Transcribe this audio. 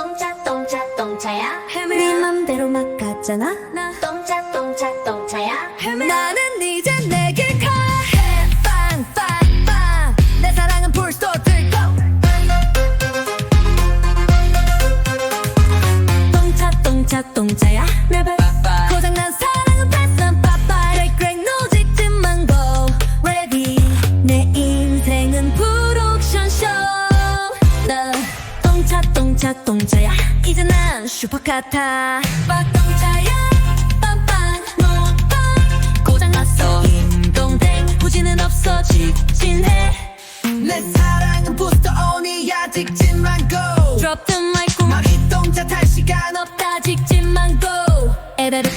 똥차 똥차 똥차야. 네 맘대로 막 갔잖아. 똥차 똥차 똥차야. 나는 이제 내게 가해 빵빵빵. 내 사랑은 불도 들고 똥차 똥차 똥차야. 고장난 사랑은 패스 빠빠 Great great no 직진만 go ready. 내 인생은 프 똥차 똥차야. 이제 난 슈퍼 같아 빡똥차야 빵빵 노빵. 고장났어. 딩동댕. 부지는 없어. 직진해. 내 사랑은 부스터 온이야. 직진만 go. Drop the mic 막 이동차 탈 시간 없 없다. 직진만 go 에베르